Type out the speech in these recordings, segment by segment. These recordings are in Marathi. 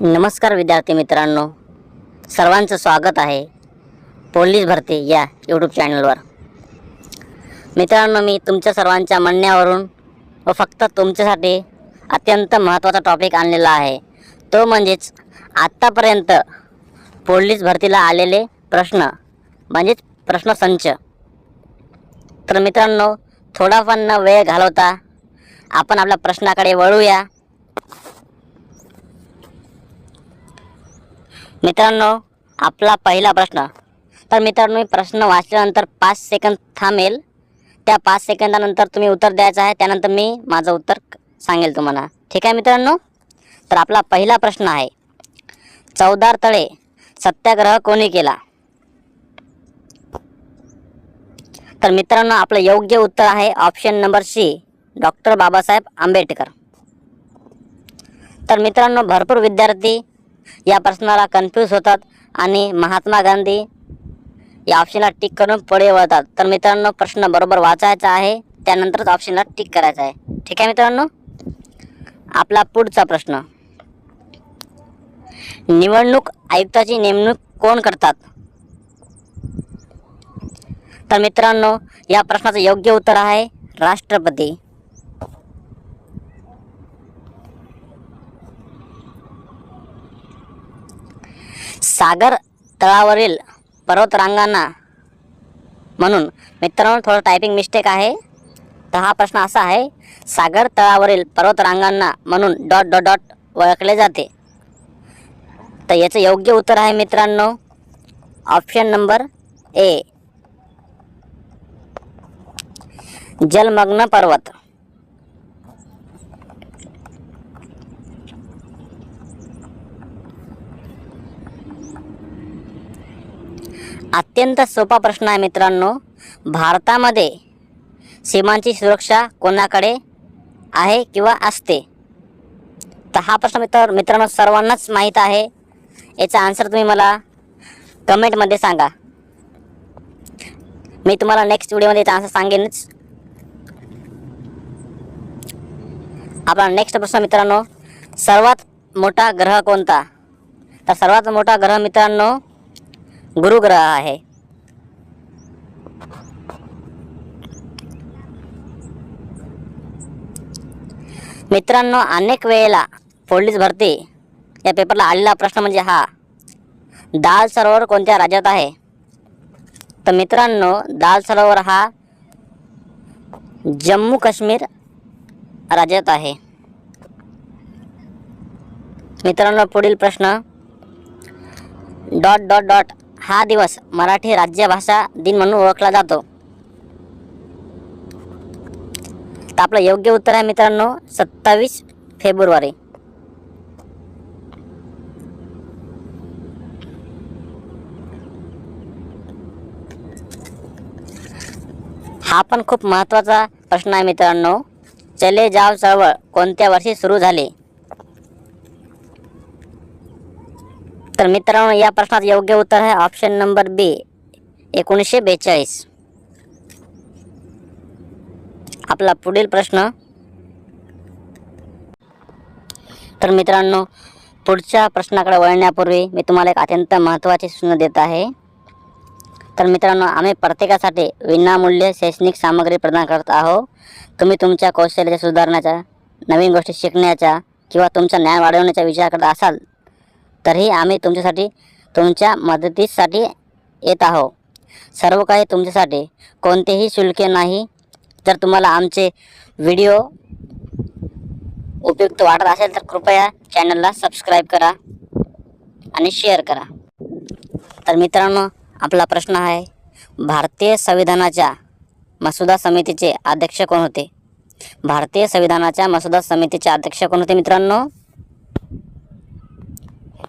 नमस्कार विद्यार्थी मित्रांनो. सर्वांचं स्वागत आहे पोलीस भरती या यूट्यूब चॅनलवर मित्रांनो मी तुमच्या सर्वांच्या म्हणण्यावरून व फक्त तुमच्यासाठी अत्यंत महत्त्वाचा टॉपिक आणलेला आहे. तो म्हणजेच आत्तापर्यंत पोलीस भरतीला आलेले प्रश्न म्हणजेच प्रश्नसंच. तर मित्रांनो थोडाफार न वेळ घालवता आपण आपल्या प्रश्नाकडे वळूया. मित्रांनो आपला पहिला प्रश्न. तर मित्रांनो मी प्रश्न वाचल्यानंतर पाच सेकंद थांबेल. त्या पाच सेकंदानंतर तुम्ही उत्तर द्यायचं आहे त्यानंतर मी माझं उत्तर सांगेल तुम्हाला. ठीक आहे मित्रांनो? तर आपला पहिला प्रश्न आहे. चौदार तळे सत्याग्रह कोणी केला? तर मित्रांनो आपलं योग्य उत्तर आहे option number C doctor Babasaheb Ambedkar. तर मित्रांनो भरपूर विद्यार्थी या प्रश्नाला कन्फ्यूज होतात आणि महात्मा गांधी या ऑप्शनला टिक करून पुढे वळतात. तर मित्रांनो प्रश्न बरोबर वाचायचा आहे त्यानंतरच ऑप्शनला टिक करायचा आहे. ठीक आहे मित्रांनो? आपला पुढचा प्रश्न. निवडणूक आयुक्ताची नेमणूक कोण करतात? तर मित्रांनो या प्रश्नाचं योग्य उत्तर आहे राष्ट्रपती. सागर तळावरील पर्वतरांगांना म्हणून मित्रांनो थोडं टायपिंग मिस्टेक आहे. तर हा प्रश्न असा आहे सागर तळावरील पर्वतरांगांना म्हणून डॉट डॉट डॉट ओळखले जाते. तर याचं योग्य उत्तर आहे मित्रांनो ऑप्शन नंबर ए जलमग्न पर्वत. अत्यंत सोपा प्रश्न आहे मित्रांनो. भारतामध्ये सीमांची सुरक्षा कोणाकडे आहे किंवा असते? तर हा प्रश्न मित्र मित्रांनो सर्वांनाच माहीत आहे. याचा आन्सर तुम्ही मला कमेंटमध्ये सांगा. मी तुम्हाला नेक्स्ट व्हिडिओमध्ये याचा आन्सर सांगेनच. आपला नेक्स्ट प्रश्न मित्रांनो सर्वात मोठा ग्रह कोणता? तर सर्वात मोठा ग्रह मित्रांनो गुरुग्रह आहे. मित्रांनो अनेक वेळेला पोलीस भरती या पेपरला आलेला प्रश्न म्हणजे हा दाल सरोवर कोणत्या राज्यात आहे? तर मित्रांनो दाल सरोवर हा जम्मू काश्मीर राज्यात आहे. मित्रांनो पुढील प्रश्न डॉट डॉट डॉट हा दिवस मराठी राज्यभाषा दिन म्हणून ओळखला जातो. तर आपलं योग्य उत्तर आहे मित्रांनो सत्तावीस फेब्रुवारी. हा पण खूप महत्त्वाचा प्रश्न आहे मित्रांनो. चले जाव चळवळ कोणत्या वर्षी सुरू झाली? तर मित्रांनो या प्रश्नाचं योग्य उत्तर आहे ऑप्शन नंबर बी एकोणीसशे बेचाळीस. आपला पुढील प्रश्न. तर मित्रांनो पुढच्या प्रश्नाकडे वळण्यापूर्वी मी तुम्हाला एक अत्यंत महत्त्वाची सूचना देत आहे. तर मित्रांनो आम्ही प्रत्येकासाठी विनामूल्य शैक्षणिक सामग्री प्रदान करत आहोत. तुम्ही तुमच्या कौशल्याच्या सुधारण्याच्या नवीन गोष्टी शिकण्याच्या किंवा तुमचा ज्ञान वाढवण्याचा विचार करत असाल तरीही आम्ही तुमच्यासाठी तुमच्या मदतीसाठी येत आहोत. सर्व काही तुमच्यासाठी कोणतेही शुल्क नाही. जर तुम्हाला आमचे व्हिडिओ उपयुक्त वाटत असेल तर कृपया चॅनलला सबस्क्राईब करा आणि शेअर करा. तर मित्रांनो आपला प्रश्न आहे भारतीय संविधानाच्या मसुदा समितीचे अध्यक्ष कोण होते? भारतीय संविधानाच्या मसुदा समितीचे अध्यक्ष कोण होते मित्रांनो?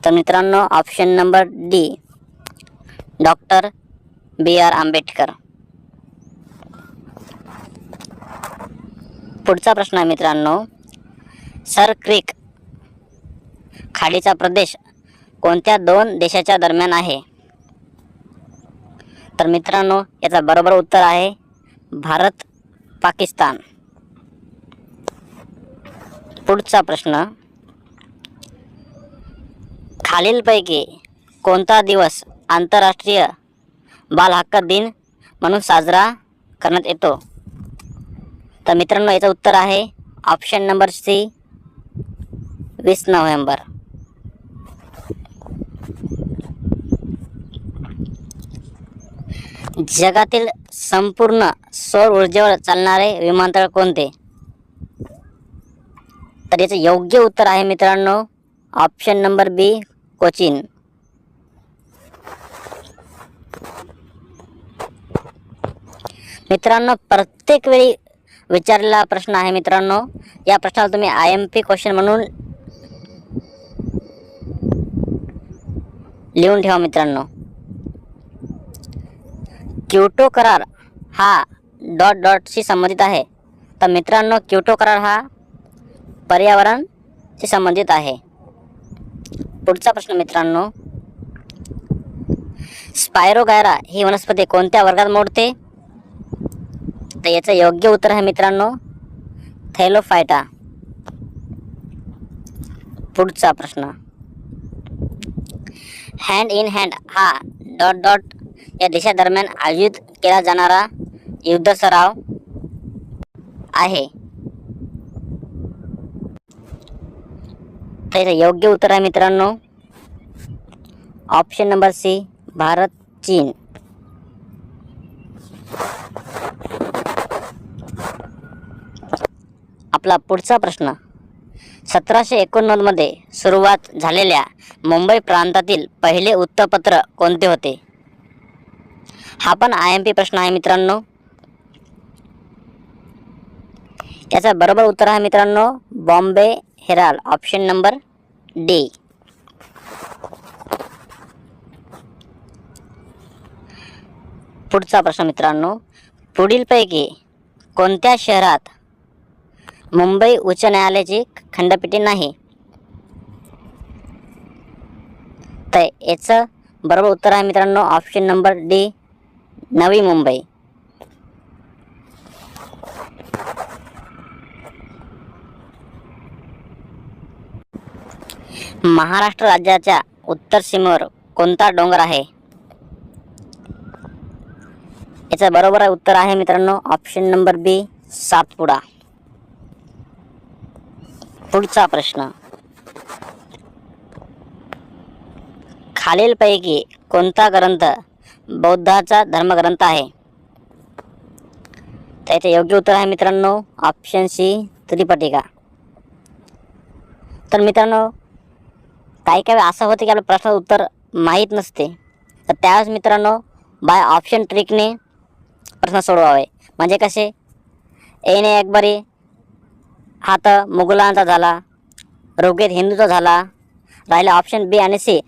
तर मित्रांनो option number D doctor B R Ambedkar. पुढचा प्रश्न आहे मित्रांनो सर क्रिक खाडीचा प्रदेश कोणत्या दोन देशाच्या दरम्यान आहे? तर मित्रांनो याचा बरोबर उत्तर आहे भारत पाकिस्तान. पुढचा प्रश्न खालीलपैकी कोणता दिवस आंतरराष्ट्रीय बालहक्क दिन म्हणून साजरा करण्यात येतो? तर मित्रांनो याचं उत्तर आहे ऑप्शन नंबर सी वीस नोव्हेंबर. जगातील संपूर्ण सौर ऊर्जेवर चालणारे विमानतळ कोणते? तर याचं योग्य उत्तर आहे मित्रांनो ऑप्शन नंबर बी कोचिन. मित्रांनो प्रत्येक वेळी विचारलेला प्रश्न आहे मित्रांनो या प्रश्नाला तुम्ही आय एम पी क्वेश्चन म्हणून लिहून ठेवा मित्रांनो. क्युटो करार हा डॉट डॉटशी संबंधित आहे. तर मित्रांनो क्युटो करार हा पर्यावरणशी संबंधित आहे. पुढचा प्रश्न मित्रांनो. स्पायरोगायरा ही वनस्पती कोणत्या वर्गात मोडते? तर याचं योग्य उत्तर आहे मित्रांनो थैलोफायटा पुढचा प्रश्न. हँड इन हँड हा डॉट डॉट या देशादरम्यान आयोजित केला जाणारा युद्ध सराव आहे. तर योग्य उत्तर आहे मित्रांनो. ऑप्शन नंबर सी भारत चीन. आपला पुढचा प्रश्न. सतराशे एकोणनव्वदमध्ये सुरुवात झालेल्या मुंबई प्रांतातील पहिले वृत्तपत्र कोणते होते? हा पण आय एम पी प्रश्न आहे मित्रांनो. याचा बरोबर उत्तर आहे मित्रांनो Bombay Herald option number D पुढचा प्रश्न मित्रांनो पुढीलपैकी कोणत्या शहरात मुंबई उच्च न्यायालयाची खंडपीठे नाही? तर याचं बरोबर उत्तर आहे मित्रांनो option number D Navi Mumbai. Maharashtra राज्याच्या उत्तर सीमेवर कोणता डोंगर आहे? याचं बरोबर आहे उत्तर आहे मित्रांनो ऑप्शन नंबर बी सातपुडा. पुढचा प्रश्न. खालीलपैकी कोणता ग्रंथ बौद्धाचा धर्मग्रंथ आहे? त्याचे योग्य उत्तर आहे मित्रांनो ऑप्शन सी त्रिपटिका. तर मित्रांनो काही काही असं होतं की आपल्या प्रश्नाचं उत्तर माहीत नसते. तर त्यावेळेस मित्रांनो बाय ऑप्शन ट्रिकने प्रश्न सोडवावे. म्हणजे कसे? एने अकबरी हा तर मुघलांचा झाला रोगेत हिंदूचा झाला राहिला ऑप्शन बी आणि सी.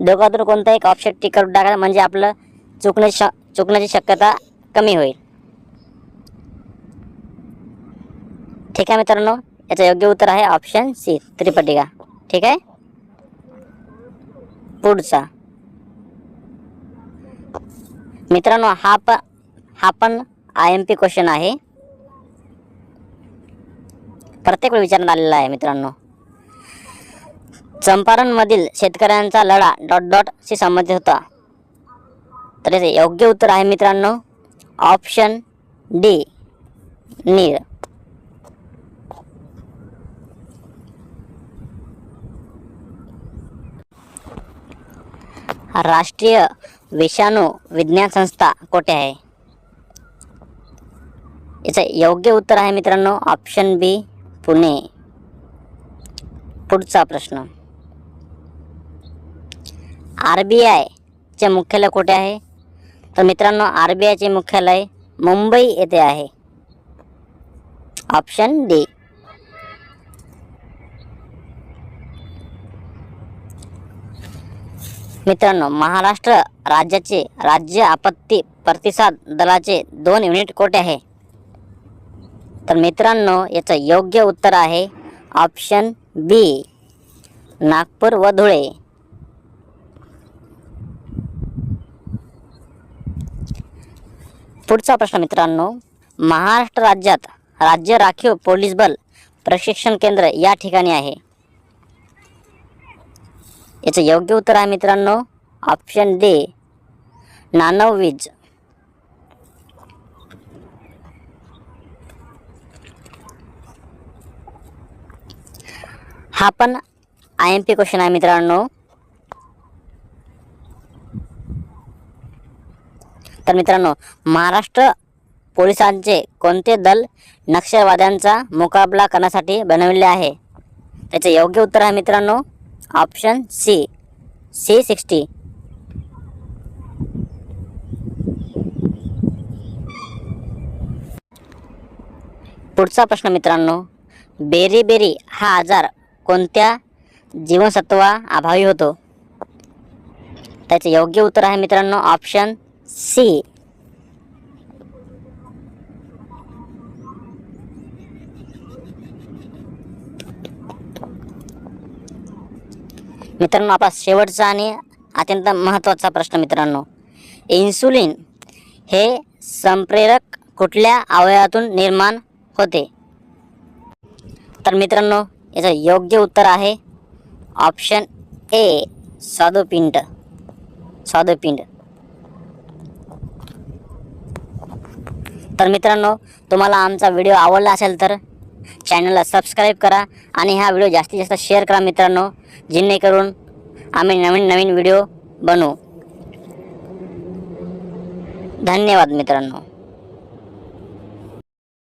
दोघातून कोणता एक ऑप्शन टिक करून टाकायला म्हणजे आपलं चुकण्याची श चुकण्याची शक्यता कमी होईल. ठीक आहे मित्रांनो याचं योग्य उत्तर आहे ऑप्शन सी त्रिपटिका. ठीक आहे? पुढचा. मित्रांनो हा प हा पण आय एम पी क्वेश्चन आहे. प्रत्येक वेळी विचारण्यात आलेला आहे मित्रांनो. चंपारणमधील शेतकऱ्यांचा लढा डॉट डॉट शी संबंधित होता. तर याचे योग्य उत्तर आहे मित्रांनो ऑप्शन डी नीर. राष्ट्रीय विषाणू विज्ञान संस्था कोठे आहे? याचं योग्य उत्तर आहे मित्रांनो ऑप्शन बी पुणे. पुढचा प्रश्न. आर बी आयचे मुख्यालय कुठे आहे? तर मित्रांनो आर बी आयचे मुख्यालय मुंबई येथे आहे. ऑप्शन डी मित्रांनो महाराष्ट्र राज्याचे राज्य आपत्ती प्रतिसाद दलाचे दोन युनिट कोठे आहे. तर मित्रांनो याचं योग्य उत्तर आहे ऑप्शन बी नागपूर व धुळे. पुढचा प्रश्न मित्रांनो महाराष्ट्र राज्यात राज्य राखीव पोलीस बल प्रशिक्षण केंद्र या ठिकाणी आहे. याचं योग्य उत्तर आहे मित्रांनो. ऑप्शन डी नानववीज हा पण आय एम पी क्वेश्चन आहे मित्रांनो. तर मित्रांनो महाराष्ट्र पोलिसांचे कोणते दल नक्षलवाद्यांचा मुकाबला करण्यासाठी बनविले आहे? त्याचे योग्य उत्तर आहे मित्रांनो. Option C C sixty. पुढचा प्रश्न मित्रांनो बेरी बेरी हा आजार कोणत्या जीवनसत्वा अभावी होतो? त्याचे योग्य उत्तर आहे मित्रांनो ऑप्शन सी. मित्रांनो आपला शेवटचा आणि अत्यंत महत्त्वाचा प्रश्न मित्रांनो. इन्सुलिन हे संप्रेरक कुठल्या अवयवातून निर्माण होते? तर मित्रांनो याचं योग्य उत्तर आहे ऑप्शन ए स्वादुपिंड. स्वादुपिंड. तर मित्रांनो तुम्हाला आमचा व्हिडिओ आवडला असेल तर चॅनलला सबस्क्राईब करा आणि हा व्हिडिओ जास्तीत जास्त शेअर करा मित्रांनो. जेणेकरून आम्ही नवीन नवीन व्हिडिओ बनवू. धन्यवाद मित्रांनो.